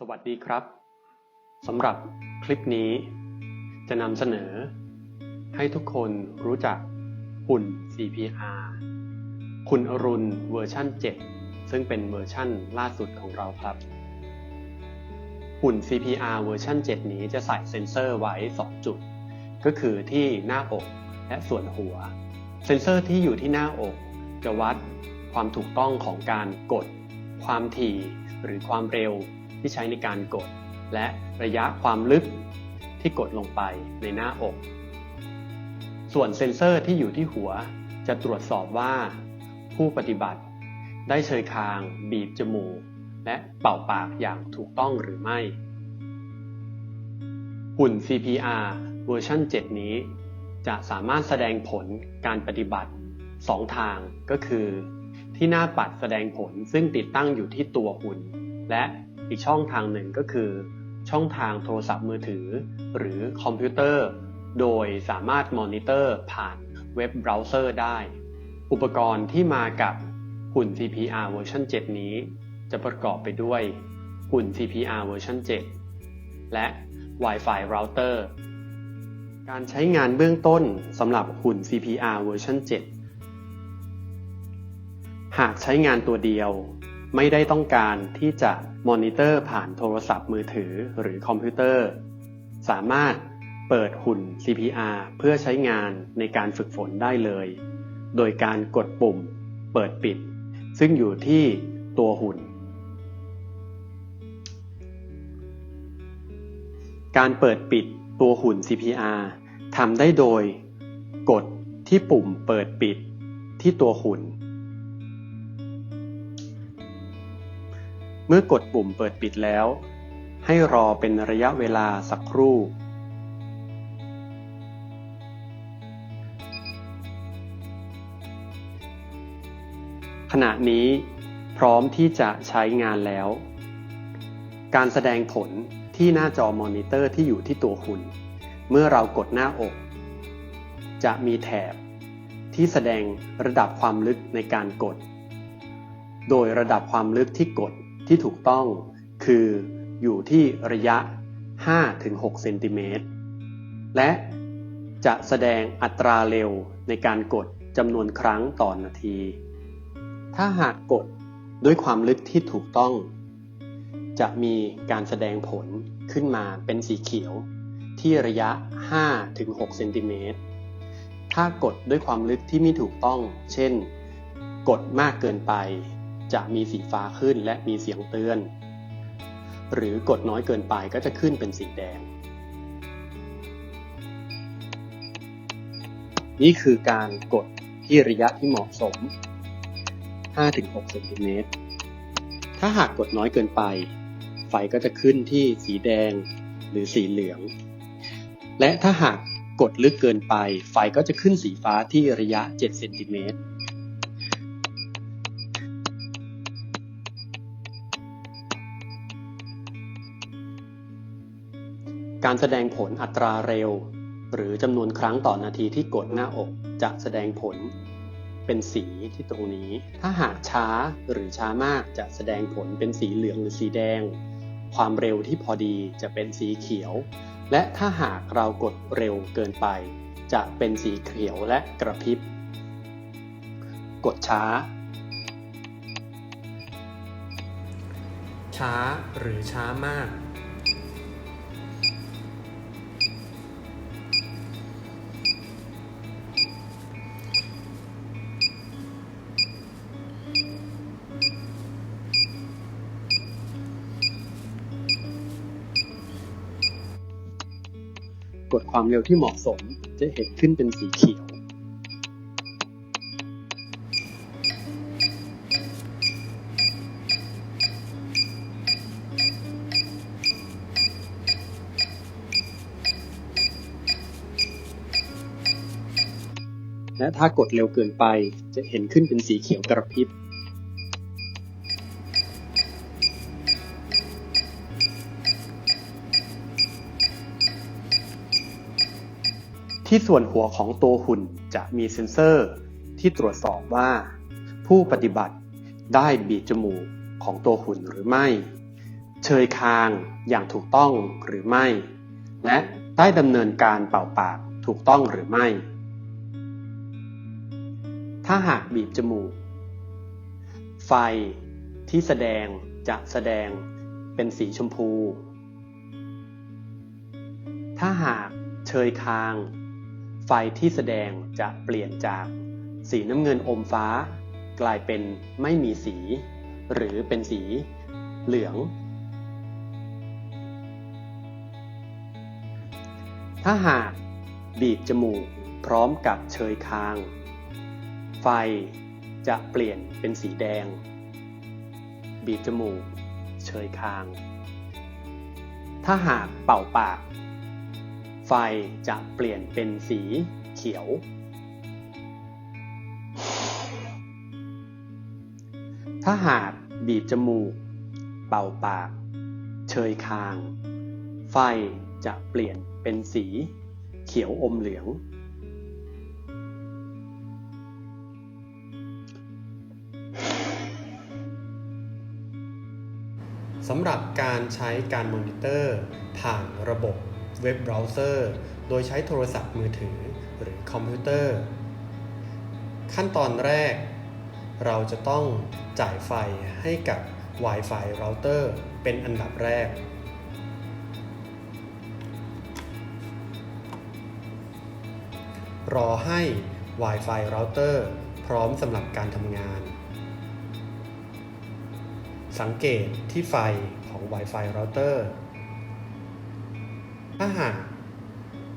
สวัสดีครับสำหรับคลิปนี้ จะนำเสนอ ให้ทุกคนรู้จักหุ่น CPR คุณอรุณเวอร์ชั่น 7 ซึ่งเป็นเวอร์ชั่นล่าสุดของเราครับ หุ่น CPR เวอร์ชัน7 นี้จะใส่เซ็นเซอร์ไว้ 2 จุด ก็คือที่หน้าอกและส่วนหัว เซ็นเซอร์ที่อยู่ที่หน้าอก จะวัดความถูกต้องของการกด ความถี่หรือความเร็ว ที่ใช้ในการกด และระยะความลึกที่กดลงไปในหน้าอก ส่วนเซ็นเซอร์ที่อยู่ที่หัวจะตรวจสอบว่า ผู้ปฏิบัติ ได้เชยคาง บีบจมูก และเป่าปากอย่างถูกต้องหรือไม่ หุ่น CPR เวอร์ชัน7 นี้ จะสามารถแสดงผลการปฏิบัติ 2 ทางก็คือ ที่หน้าปัดแสดงผลซึ่งติดตั้งอยู่ที่ตัวหุ่น และ อีกช่องทางหนึ่งก็คือ ช่องทางโทรศัพท์มือถือ หรือคอมพิวเตอร์ โดยสามารถมอนิเตอร์ผ่านเว็บเบราว์เซอร์ได้ อุปกรณ์ที่มากับหุ่น CPR เวอร์ชัน7 นี้ จะประกอบไปด้วยหุ่น CPR เวอร์ชัน7 และ Wi-Fi router การใช้งานเบื้องต้นสำหรับหุ่น CPR เวอร์ชัน7 หากใช้งานตัวเดียว ไม่ได้ต้องการที่จะมอนิเตอร์ผ่านโทรศัพท์มือถือหรือคอมพิวเตอร์ สามารถเปิดหุ่น CPR เพื่อใช้งานในการฝึกฝนได้เลย โดยการกดปุ่มเปิดปิด ซึ่งอยู่ที่ตัวหุ่น การเปิดปิดตัวหุ่น CPR ทำได้โดย กดที่ปุ่มเปิดปิดที่ตัวหุ่น เมื่อกดปุ่มเปิดปิดแล้ว ให้รอเป็นระยะเวลาสักครู่ ขณะนี้พร้อมที่จะใช้งานแล้ว การแสดงผลที่หน้าจอมอนิเตอร์ที่อยู่ที่ตัวหุ่นเมื่อเรากดหน้าอก จะมีแถบที่แสดงระดับความลึกในการกด โดยระดับความลึกที่กด ที่ถูกต้องคืออยู่ที่ระยะ 5-6 เซนติเมตร และจะแสดงอัตราเร็วในการกดจำนวนครั้งต่อนนาที ถ้าหากกดด้วยความลึกที่ถูกต้อง จะมีการแสดงผลขึ้นมาเป็นสีเขียว ที่ระยะ 5-6 เซนติเมตร ถ้ากดด้วยความลึกที่ไม่ถูกต้อง เช่น กดมากเกินไป จะมีสีฟ้าขึ้นและมีเสียงเตือน หรือกดน้อยเกินไปก็จะขึ้นเป็นสีแดง นี่คือการกดที่ระยะที่เหมาะสม 5-6เซนติเมตร ถ้าหากกดน้อยเกินไป ไฟก็จะขึ้นที่สีแดงหรือสีเหลือง และถ้าหากกดลึกเกินไป ไฟก็จะขึ้นสีฟ้าที่ระยะ 7 เซนติเมตร การแสดงผลอัตราเร็ว หรือจำนวนครั้งต่อนาทีที่กดหน้าอกจะแสดงผลเป็นสีที่ตรงนี้ ถ้าหากช้าหรือช้ามากจะแสดงผลเป็นสีเหลืองหรือสีแดง ความเร็วที่พอดีจะเป็นสีเขียว และถ้าหากเรากดเร็วเกินไป จะเป็นสีเขียวและกระพริบ กดช้า ช้าหรือช้ามาก กดความเร็วที่เหมาะสม จะเห็นขึ้นเป็นสีเขียว และถ้ากดเร็วเกินไปจะเห็นขึ้นเป็นสีเขียวกระพริบ ที่ส่วนหัวของตัวหุ่นจะมีเซ็นเซอร์ ที่ตรวจสอบว่า ผู้ปฏิบัติได้บีบจมูกของตัวหุ่นหรือไม่ เชยคางอย่างถูกต้องหรือไม่ และได้ดำเนินการเป่าปากถูกต้องหรือไม่ ถ้าหากบีบจมูก ไฟที่แสดงจะแสดงเป็นสีชมพู ถ้าหากเชยคาง ไฟที่แสดงจะเปลี่ยนจากสีน้ำเงินอมฟ้า กลายเป็นไม่มีสี หรือเป็นสีเหลือง ถ้าหากบีบจมูกพร้อมกับเชยคาง ไฟจะเปลี่ยนเป็นสีแดง บีบจมูก เชยคาง ถ้าหากเป่าปาก ไฟจะเปลี่ยนเป็นสีเขียว ถ้าหากบีบจมูก เป่าปาก เชยคาง ไฟจะเปลี่ยนเป็นสีเขียวอมเหลือง สำหรับการใช้การมอนิเตอร์ผ่านระบบ เว็บเบราว์เซอร์ โดยใช้โทรศัพท์มือถือหรือคอมพิวเตอร์ ขั้นตอนแรก เราจะต้องจ่ายไฟให้กับ Wi-Fi router เป็นอันดับแรก รอให้ Wi-Fi router พร้อมสำหรับการทำงาน สังเกตที่ไฟของ Wi-Fi router ถ้าหาก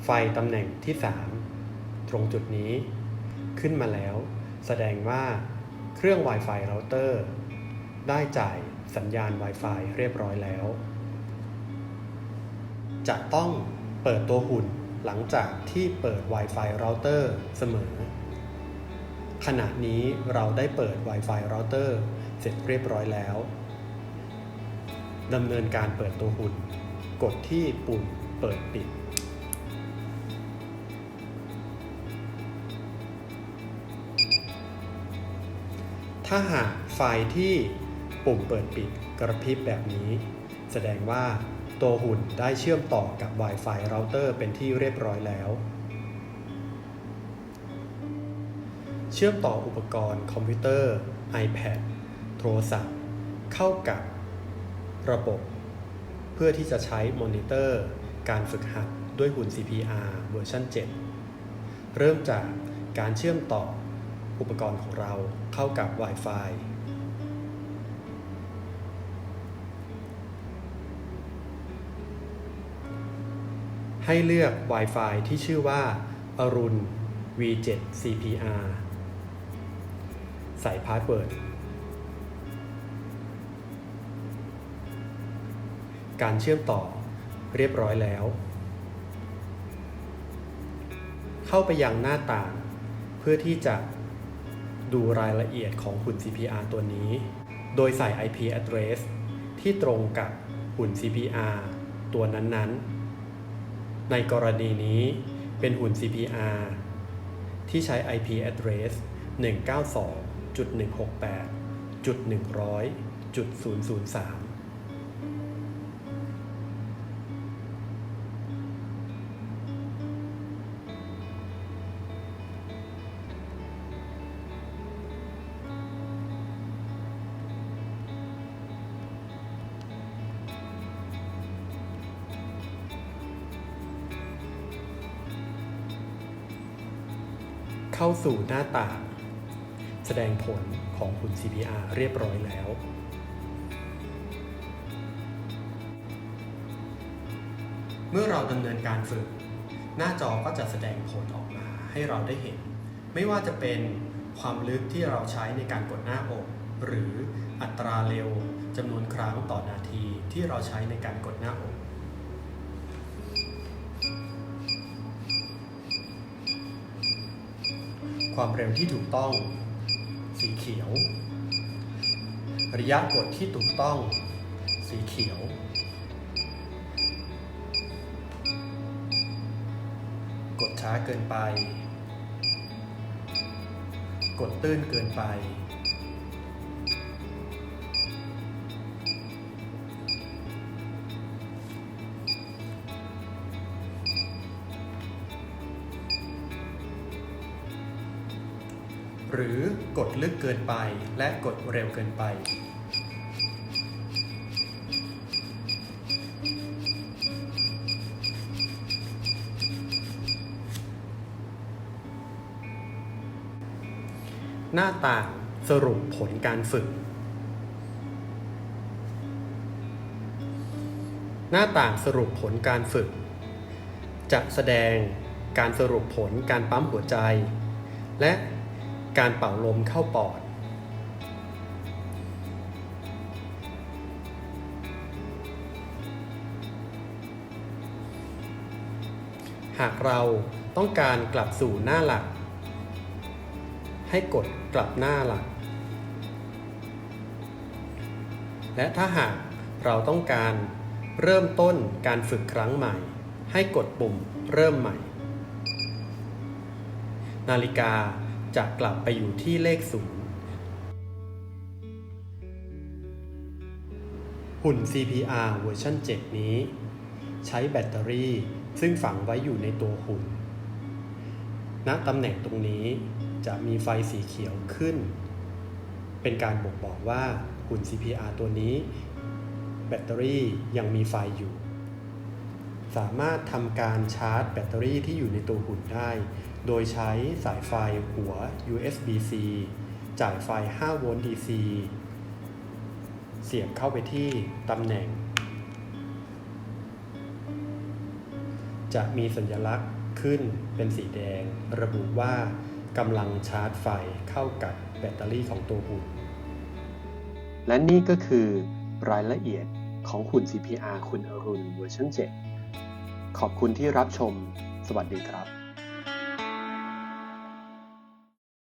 ไฟตำแหน่งที่ 3 ตรงจุดนี้ขึ้นมาแล้ว แสดงว่าเครื่อง Wi-Fi router ได้จ่ายสัญญาณ Wi-Fi เรียบร้อยแล้ว จะต้องเปิดตัวหุ่นหลังจากที่เปิด Wi-Fi router เสมอ ขณะนี้เราได้เปิด Wi-Fi router เสร็จเรียบร้อยแล้วดำเนินการเปิดตัวหุ่น กดที่ปุ่ม เปิดปิด ถ้าหากไฟที่ปุ่มเปิดปิดกระพริบแบบนี้ แสดงว่าตัวหุ่นได้เชื่อมต่อกับ Wi-Fi router เป็นที่เรียบร้อยแล้ว เชื่อมต่ออุปกรณ์คอมพิวเตอร์ iPad โทรศัพท์ เข้ากับระบบ เพื่อที่จะใช้มอนิเตอร์ การฝึกหัดด้วยหุ่น CPR เวอร์ชัน7 เริ่มจากการเชื่อมต่ออุปกรณ์ของเราเข้ากับ Wi-Fi ให้เลือก Wi-Fi ที่ชื่อว่าอรุณ V7 CPR ใส่พาสเวิร์ด การเชื่อมต่อ เรียบร้อยแล้ว เข้าไปยังหน้าต่าง เพื่อที่จะดูรายละเอียดของหุ่น CPR ตัวนี้ โดยใส่ IP address ที่ตรงกับหุ่น CPR ตัวนั้นๆ ในกรณีนี้เป็นหุ่น CPR ที่ใช้ IP address 192.168.100.003 เข้าสู่หน้าต่าง แสดงผลของหุ่น CPR เรียบร้อยแล้ว เมื่อเราดำเนินการฝึก หน้าจอก็จะแสดงผลออกมาให้เราได้เห็น ไม่ว่าจะเป็นความลึกที่เราใช้ในการกดหน้าอก หรืออัตราเร็วจำนวนครั้งต่อนาทีที่เราใช้ในการกดหน้าอก ความเร็วที่ถูกต้อง สีเขียว ระยะกดที่ถูกต้อง สีเขียว กดช้าเกินไป กดตื้นเกินไป กดลึกเกินไป และกดเร็วเกินไป หน้าต่างสรุปผลการฝึก หน้าต่างสรุปผลการฝึก จะแสดงการสรุปผลการปั๊มหัวใจ และ การเป่าลมเข้าปอด หากเราต้องการกลับสู่หน้าหลัก ให้กดกลับหน้าหลัก และถ้าหากเราต้องการเริ่มต้นการฝึกครั้งใหม่ ให้กดปุ่มเริ่มใหม่ นาฬิกา จะกลับไปอยู่ที่เลขศูนย์หุ่น CPR เวอร์ชัน7 นี้ ใช้แบตเตอรี่ซึ่งฝังไว้อยู่ในตัวหุ่น ณ ตำแหน่งตรงนี้จะมีไฟสีเขียวขึ้น เป็นการบ่งบอกว่าหุ่น CPR ตัวนี้ แบตเตอรี่ยังมีไฟอยู่ สามารถทำการชาร์จแบตเตอรี่ที่อยู่ในตัวหุ่นได้ โดยใช้สายไฟหัว USB-C จ่ายไฟ 5 โวลต์ DC เสียบเข้าไปที่ตำแหน่ง จะมีสัญลักษณ์ขึ้นเป็นสีแดง ระบุว่ากำลังชาร์จไฟเข้ากับแบตเตอรี่ของตัวหุ่น และนี่ก็คือรายละเอียดของหุ่น CPR คุณอรุณเวอร์ชัน7ขอบคุณที่รับชม สวัสดีครับ